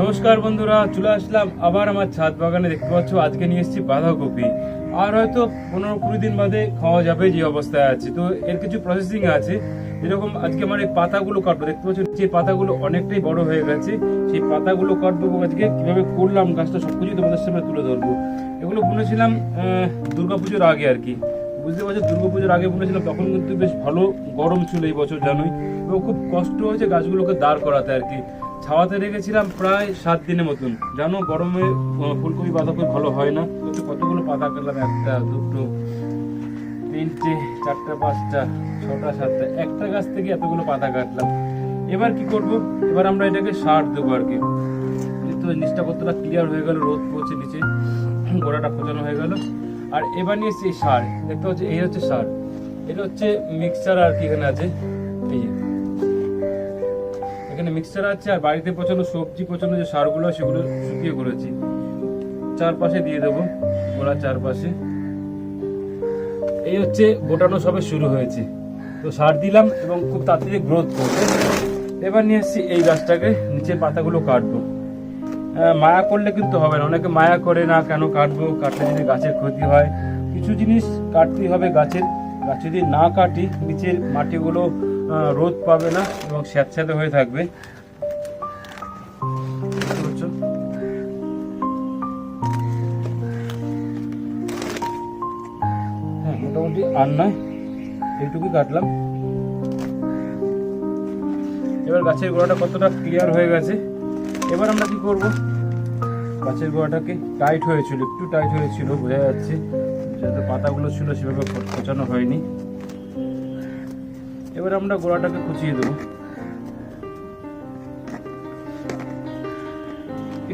নমস্কার বন্ধুরা, চলে আসলাম আবার আমার ছাদ বাগানে দেখতে পাচ্ছ, আজকে নিয়ে এসেছি বাঁধাকপি। আর হয়তো পনেরো কুড়ি দিন বাদে খাওয়া যাবে যে অবস্থায় আছে। তো এর কিছু প্রসেসিং আছে। যেরকম আজকে আমার এই পাতাগুলো কাটবো, দেখতে পাচ্ছ যে পাতাগুলো অনেকটাই বড় হয়ে গেছে। সেই পাতাগুলো কাটবো, আজকে কীভাবে করলাম গাছটা সবকিছু তোমাদের সামনে তুলে ধরবো। এগুলো বুনেছিলাম দুর্গাপুজোর আগে আর কি। বুঝতে পারছ, দুর্গাপুজোর আগে বুনেছিলাম, তখন কিন্তু বেশ ভালো গরম ছিল এই বছর জানোই। এবং খুব কষ্ট হয়েছে গাছগুলোকে দাঁড় করাতে আর কি। ছাওয়াতে রেখেছিলাম প্রায় সাত দিনের মতন। জানো, গরমে ফুলকপি, বাঁধাকপি ভালো হয় না। কতগুলো পাতা কাটলাম একটা, দুটো, তিনটে, চারটা, পাঁচটা, ছটা, সাতটা, একটা গাছ থেকে এতগুলো পাতা কাটলাম। এবার কি করব? এবার আমরা এটাকে সার দেবো আর কি। তো নিচটা কতটা ক্লিয়ার হয়ে গেল, রোদ পড়ছে নিচে। গোড়াটা খোঁজানো হয়ে গেল। আর এবার নিয়ে এসছি সার। দেখতে পাচ্ছি, এই হচ্ছে সার। এটা হচ্ছে মিক্সচার আর কি এখানে আছে। এই এখানে মিক্সচার আছে আর বাড়িতে পচানো সবজি পচানো যে সারগুলো সেগুলো শুকিয়ে করেছি। চারপাশে দিয়ে দেবো গোড়ার চারপাশে। এই হচ্ছে গোটানো সবে শুরু হয়েছে। তো সার দিলাম এবং খুব তাড়াতাড়ি গ্রোথ করবে। এবার নিয়ে এসেছি এই গাছটাকে, নিচের পাতাগুলো কাটবো। মায়া করলে কিন্তু হবে না। অনেকে মায়া করে না কেন কাটবো? কাটলে যদি গাছের ক্ষতি হয়। কিছু জিনিস কাটতেই হবে গাছের। গাছ যদি না কাটি, নিচের মাটিগুলো রোদ পাবে না এবং স্যাঁতস্যাঁতে হয়ে থাকবে। হ্যাঁ মোটামুটি আর নয়, এইটুকুই কাটলাম। এবার গাছের গোড়াটা কতটা ক্লিয়ার হয়ে গেছে, এবার আমরা কি করব? গাছের গোড়াটাকে টাইট হয়েছিল, একটু টাইট হয়েছিল, বোঝা যাচ্ছে। পাতাগুলো ছিল, সেভাবে খোঁচানো হয়নি। এবার আমরা গোড়াটাকে কুচিয়ে দেবো।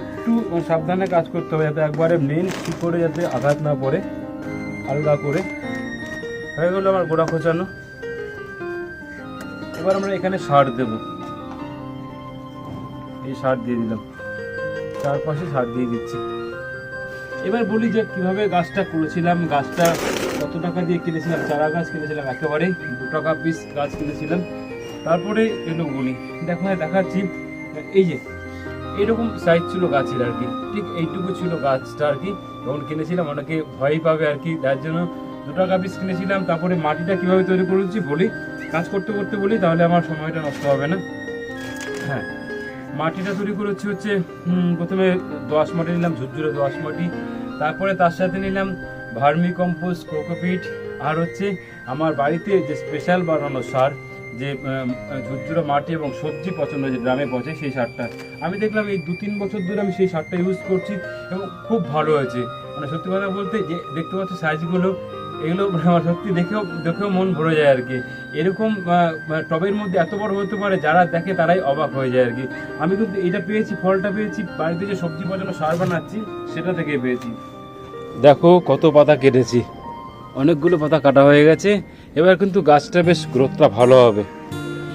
একটু সাবধানে কাজ করতে হবে যাতে একবারে মেন ঠিক করে যাতে আঘাত না পড়ে আলগা করে। হয়ে গেলো আমার গোড়া খোঁচানো। এবার আমরা এখানে সার দেব। এই সার দিয়ে দিলাম। চারপাশে সার দিয়ে দিচ্ছি। এবার বলি যে কীভাবে গাছটা করেছিলাম, গাছটা কত টাকা দিয়ে কিনেছিলাম, চারা গাছ কিনেছিলাম একেবারে দু টাকা পিস গাছ কিনেছিলাম। তারপরে এগুলো বলি দেখো হ্যাঁ দেখাচ্ছি। এই যে, এরকম সাইজ ছিল গাছের আর কি। ঠিক এইটুকু ছিল গাছটা আর কি। যখন কিনেছিলাম, অনেকে ভয় পাবে আর কি। তার জন্য দু টাকা পিস কিনেছিলাম, তারপরে মাটিটা কীভাবে তৈরি করেছি বলি, কাজ করতে করতে বলি, তাহলে আমার সময়টা নষ্ট হবে না। হ্যাঁ মাটিটা তৈরি করেছি হচ্ছে প্রথমে দোআঁশ মাটি নিলাম, ঝুরঝুরে দোআঁশ মাটি। তারপরে তার সাথে নিলাম ভার্মি কম্পোস্ট, কোকোপিট, আর হচ্ছে আমার বাড়িতে যে স্পেশাল বানানো সার, যে ঝুরঝুরে মাটি এবং সবজি পছন্দ যে গ্রামে পচে সেই সারটা। আমি দেখলাম এই দু তিন বছর ধরে আমি সেই সারটা ইউজ করছি এবং খুব ভালো হয়েছে। মানে সত্যি কথা বলতে যে, দেখতে পাচ্ছ সাইজগুলো এগুলো আমার সত্যি দেখেও দেখেও মন ভরে যায় আর কি। এরকম টবের মধ্যে এত বড় হতে পারে, যারা দেখে তারাই অবাক হয়ে যায় আর কি। আমি কিন্তু এটা পেয়েছি, ফলটা পেয়েছি, বাড়িতে যে সবজি পচানো সার বানাচ্ছি, সেটা থেকে পেয়েছি। দেখো কত পাতা কেটেছি। অনেকগুলো পাতা কাটা হয়ে গেছে, এবার কিন্তু গাছটা বেশ গ্রোথটা ভালো হবে।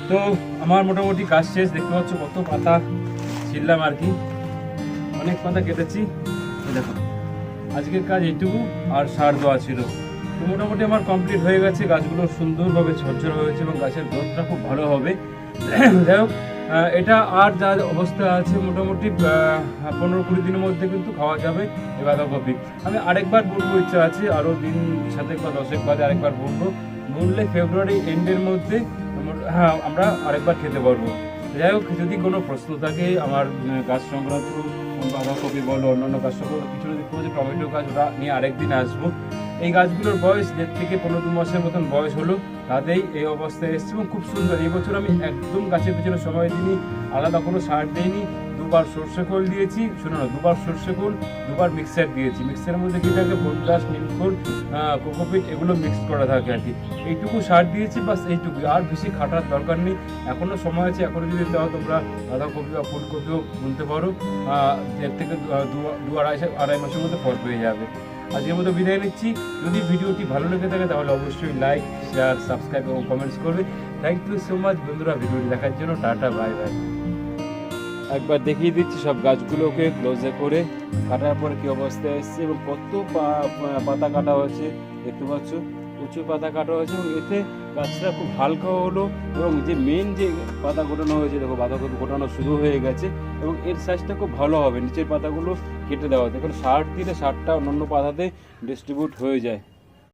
তো আমার মোটামুটি কাজ শেষ, দেখতে পাচ্ছ কত পাতা ছিললাম আর কি। অনেক পাতা কেটেছি। দেখো, আজকের কাজ এইটুকু, আর সার দেওয়া ছিল। তো মোটামুটি আমার কমপ্লিট হয়ে গেছে, গাছগুলো সুন্দরভাবে ঝরঝর হয়েছে এবং গাছের গ্রোথটা খুব ভালো হবে। যাই হোক এটা আর যা অবস্থা আছে মোটামুটি পনেরো কুড়ি দিনের মধ্যে কিন্তু খাওয়া যাবে এই বাঁধাকপি। আমি আরেকবার বুনবো ইচ্ছা আছে আরও দিন সাতেক বা দশেক বাদে আরেকবার বুনবো বুনলে ফেব্রুয়ারি এন্ডের মধ্যে হ্যাঁ আমরা আরেকবার খেতে পারব। যাই হোক, যদি কোনো প্রশ্ন থাকে, আমার গাছ সংক্রান্ত বাঁধাকপি বলো, অন্যান্য গাছ সংক্রান্ত কিছু যদি কোনো টমেটো গাছ, ওটা নিয়ে আরেকদিন আসব। এই গাছগুলোর বয়স দেড় থেকে পনেরো দু মাসের মতন বয়স হলো। তাতেই এই অবস্থায় এসছে এবং খুব সুন্দর। এই বছর আমি একদম গাছের পিছনে সময় দিইনি, আলাদা কোনো সার দিইনি। দুবার সর্ষে খোল দিয়েছি, শোনো না, দুবার সর্ষে খোল, দুবার মিক্সার দিয়েছি। মিক্সারের মধ্যে কি থাকে? বনগাছ নীলখোল কোকোপিট এগুলো মিক্স করা থাকে আর কি। এইটুকু সার দিয়েছি, বাস এইটুকু। আর বেশি খাটার দরকার নেই। এখনও সময় আছে এখনও যদি চাও তোমরা বাঁধাকপি বা ফুলকপিও বুনতে পারো। দেড় থেকে দু আড়াই আড়াই মাসের মধ্যে ফল পেয়ে যাবে। আজকের মতো বিদায় নিচ্ছি। যদি ভিডিওটি ভালো লেগে থাকে, তাহলে অবশ্যই লাইক শেয়ার সাবস্ক্রাইব এবং কমেন্টস করবে। থ্যাংক ইউ সো মাচ বন্ধুরা। ভিডিওটি দেখার জন্য টাটা বাই বাই একবার দেখিয়ে দিচ্ছি সব গাছগুলোকে ক্লোজে করে। কাটার পরে কি অবস্থায় এসছে এবং কত পাতা কাটা হয়েছে, দেখতে পাচ্ছ? উঁচু পাতা কাটা হয়েছে এবং এতে গাছটা খুব হালকা হলো এবং যে মেন যে পাতা গোটানো হয়েছে, দেখো পাতা গোটানো শুরু হয়ে গেছে এবং এর সাইজটা খুব ভালো হবে। নিচের পাতাগুলো কেটে দেওয়া যায় কারণ ষাট দিলে ষাটটা অন্যান্য পাতাতে ডিস্ট্রিবিউট হয়ে যায়।